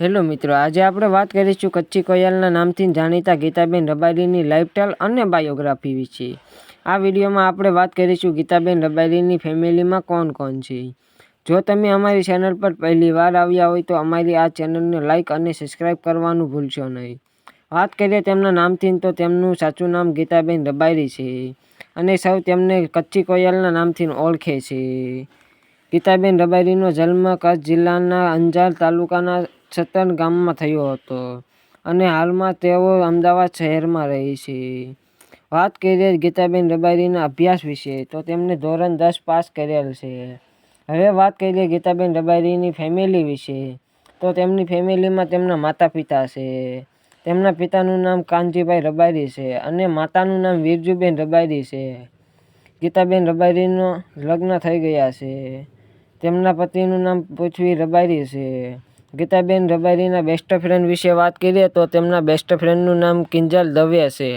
Hello મિત્રો, આજે આપણે વાત કરીશું કચ્છી કોયલના નામથી જાણીતા ગીતાબેન રબારીની લાઈફસ્ટાઈલ અને બાયોગ્રાફી વિશે. આ વિડીયોમાં આપણે વાત કરીશું ગીતાબેન રબારીની ફેમિલીમાં કોણ કોણ છે. જો તમે અમારી ચેનલ પર પહેલી વાર આવ્યા હોય તો અમારી આ ચેનલને લાઇક અને સબસ્ક્રાઈબ કરવાનું ભૂલશો નહીં. વાત કરીએ તેમના નામથી તો તેમનું સાચું નામ ગીતાબેન રબારી છે અને સૌ તેમને કચ્છી કોયલના નામથી ઓળખે છે. ગીતાબેન રબારીનો જન્મ કચ્છ જિલ્લાના અંજાર તાલુકાના સતન ગામમાં થયો હતો અને હાલમાં તેઓ અમદાવાદ શહેરમાં રહે છે. વાત કરીએ ગીતાબેન રબારીના અભ્યાસ વિશે, તો તેમણે ધોરણ દસ પાસ કરેલ છે. હવે વાત કરીએ ગીતાબેન રબારીની ફેમિલી વિશે, તો તેમની ફેમિલીમાં તેમના માતા પિતા છે. તેમના પિતાનું નામ કાનજીભાઈ રબારી છે અને માતાનું નામ વિરજુબેન રબારી છે. ગીતાબેન રબારીનો લગ્ન થઈ ગયા છે. તેમના પતિનું નામ પૃથ્વી રબારી છે. ગીતાબેન રબારીના બેસ્ટ ફ્રેન્ડ વિશે વાત કરીએ તો તેમના બેસ્ટ ફ્રેન્ડનું નામ કિંજલ દવે છે.